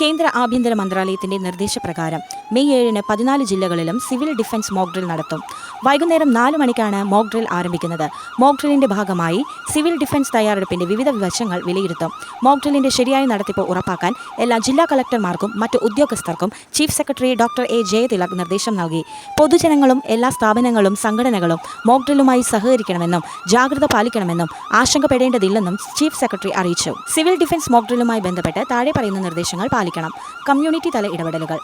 കേന്ദ്ര ആഭ്യന്തര മന്ത്രാലയത്തിന്റെ നിർദ്ദേശപ്രകാരം മെയ് ഏഴിന് പതിനാല് ജില്ലകളിലും സിവിൽ ഡിഫൻസ് മോക്ക് ഡ്രിൽ നടത്തും. വൈകുന്നേരം നാല് മണിക്കാണ് മോക്ക് ഡ്രിൽ ആരംഭിക്കുന്നത്. മോക്ക് ഡ്രില്ലിന്റെ ഭാഗമായി സിവിൽ ഡിഫൻസ് തയ്യാറെടുപ്പിന്റെ വിവിധ വശങ്ങൾ വിലയിരുത്തും. മോക്ക് ഡ്രില്ലിന്റെ ശരിയായ നടത്തിപ്പ് ഉറപ്പാക്കാൻ എല്ലാ ജില്ലാ കളക്ടർമാർക്കും മറ്റ് ഉദ്യോഗസ്ഥർക്കും chief secretary doctor A Jayathilak നിർദ്ദേശം നൽകി. പൊതുജനങ്ങളും എല്ലാ സ്ഥാപനങ്ങളും സംഘടനകളും മോക്ക് ഡ്രില്ലുമായി സഹകരിക്കണമെന്നും ജാഗ്രത പാലിക്കണമെന്നും ആശങ്കപ്പെടേണ്ടതില്ലെന്നും ചീഫ് സെക്രട്ടറി അറിയിച്ചു. സിവിൽ ഡിഫൻസ് മോക്ക് ഡ്രില്ലുമായി ബന്ധപ്പെട്ട് താഴെ പറയുന്ന നിർദ്ദേശങ്ങൾ പാലിക്കണം. കമ്മ്യൂണിറ്റി തല ഇടപെടലുകൾ.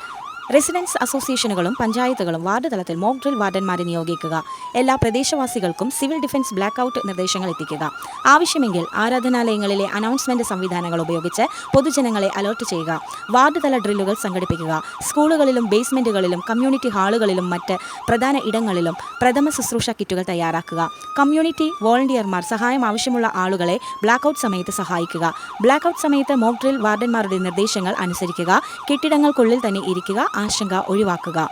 റെസിഡൻസ് അസോസിയേഷനുകളും പഞ്ചായത്തുകളും വാർഡ് തലത്തിൽ മോക്ക് ഡ്രിൽ വാർഡന്മാരെ നിയോഗിക്കുക. എല്ലാ പ്രദേശവാസികൾക്കും സിവിൽ ഡിഫൻസ് ബ്ലാക്ക് ഔട്ട് നിർദ്ദേശങ്ങൾ എത്തിക്കുക. ആവശ്യമെങ്കിൽ ആരാധനാലയങ്ങളിലെ അനൗൺസ്മെന്റ് സംവിധാനങ്ങൾ ഉപയോഗിച്ച് പൊതുജനങ്ങളെ അലർട്ട് ചെയ്യുക. വാർഡ് തല ഡ്രില്ലുകൾ സംഘടിപ്പിക്കുക. സ്കൂളുകളിലും ബേസ്മെന്റുകളിലും കമ്മ്യൂണിറ്റി ഹാളുകളിലും മറ്റ് പ്രധാന ഇടങ്ങളിലും പ്രഥമ ശുശ്രൂഷ കിറ്റുകൾ തയ്യാറാക്കുക. കമ്മ്യൂണിറ്റി വോളണ്ടിയർമാർ സഹായം ആവശ്യമുള്ള ആളുകളെ ബ്ലാക്ക് ഔട്ട് സമയത്ത് സഹായിക്കുക. ബ്ലാക്ക് ഔട്ട് സമയത്ത് മോക്ക് ഡ്രിൽ വാർഡന്മാരുടെ നിർദ്ദേശങ്ങൾ അനുസരിക്കുക. കെട്ടിടങ്ങൾക്കുള്ളിൽ തന്നെ ഇരിക്കുക. ആശങ്ക ഒഴിവാക്കുക.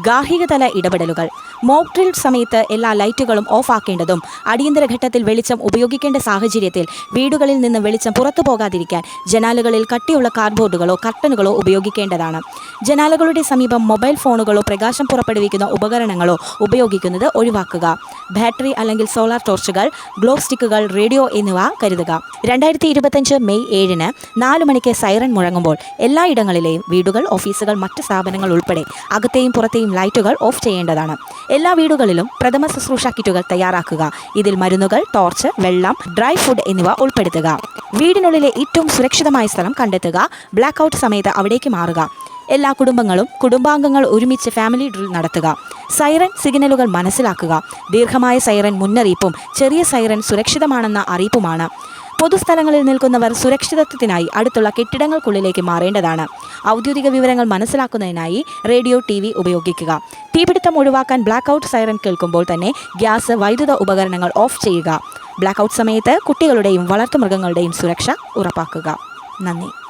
ഗാർഹികതല ഇടപെടലുകൾ. മോക്ക് ഡ്രിൽ സമയത്ത് എല്ലാ ലൈറ്റുകളും ഓഫാക്കേണ്ടതും അടിയന്തര ഘട്ടത്തിൽ വെളിച്ചം ഉപയോഗിക്കേണ്ട സാഹചര്യത്തിൽ വീടുകളിൽ നിന്ന് വെളിച്ചം പുറത്തു പോകാതിരിക്കാൻ ജനാലകളിൽ കട്ടിയുള്ള കാർഡ്ബോർഡുകളോ കർട്ടനുകളോ ഉപയോഗിക്കേണ്ടതാണ്. ജനാലകളുടെ സമീപം മൊബൈൽ ഫോണുകളോ പ്രകാശം പുറപ്പെടുവിക്കുന്ന ഉപകരണങ്ങളോ ഉപയോഗിക്കുന്നത് ഒഴിവാക്കുക. ബാറ്ററി അല്ലെങ്കിൽ സോളാർ ടോർച്ചുകൾ ഗ്ലോ സ്റ്റിക്കുകൾ റേഡിയോ എന്നിവ കരുതുക. രണ്ടായിരത്തി ഇരുപത്തഞ്ച് മെയ് ഏഴിന് നാല് മണിക്ക് സൈറൺ മുഴങ്ങുമ്പോൾ എല്ലായിടങ്ങളിലെയും വീടുകൾ ഓഫീസുകൾ മറ്റ് സ്ഥാപനങ്ങൾ ഉൾപ്പെടെ അകത്തെയും പുറത്തെയും ലൈറ്റുകൾ ഓഫ് ചെയ്യേണ്ടതാണ്. എല്ലാ വീടുകളിലും പ്രഥമ ശുശ്രൂഷ കിറ്റുകൾ തയ്യാറാക്കുക. ഇതിൽ മരുന്നുകൾ ടോർച്ച് വെള്ളം ഡ്രൈ ഫുഡ് എന്നിവ ഉൾപ്പെടുത്തുക. വീടിനുള്ളിലെ ഏറ്റവും സുരക്ഷിതമായ സ്ഥലം കണ്ടെത്തുക. ബ്ലാക്ക് ഔട്ട് സമയത്ത് അവിടേക്ക് മാറുക. എല്ലാ കുടുംബങ്ങളും കുടുംബാംഗങ്ങൾ ഒരുമിച്ച് ഫാമിലി ഡ്രിൽ നടത്തുക. സൈറൻ സിഗ്നലുകൾ മനസ്സിലാക്കുക. ദീർഘമായ സൈറൻ മുന്നറിയിപ്പും ചെറിയ സൈറൻ സുരക്ഷിതമാണെന്ന അറിയിപ്പുമാണ്. പൊതുസ്ഥലങ്ങളിൽ നിൽക്കുന്നവർ സുരക്ഷിതത്വത്തിനായി അടുത്തുള്ള കെട്ടിടങ്ങൾക്കുള്ളിലേക്ക് മാറേണ്ടതാണ്. ഔദ്യോഗിക വിവരങ്ങൾ മനസ്സിലാക്കുന്നതിനായി റേഡിയോ ടി ഉപയോഗിക്കുക. തീപിടുത്തം ഒഴിവാക്കാൻ ബ്ലാക്ക് ഔട്ട് സൈറൻ കേൾക്കുമ്പോൾ തന്നെ ഗ്യാസ് വൈദ്യുത ഉപകരണങ്ങൾ ഓഫ് ചെയ്യുക. ബ്ലാക്ക് ഔട്ട് സമയത്ത് കുട്ടികളുടെയും വളർത്തുമൃഗങ്ങളുടെയും സുരക്ഷ ഉറപ്പാക്കുക. നന്ദി.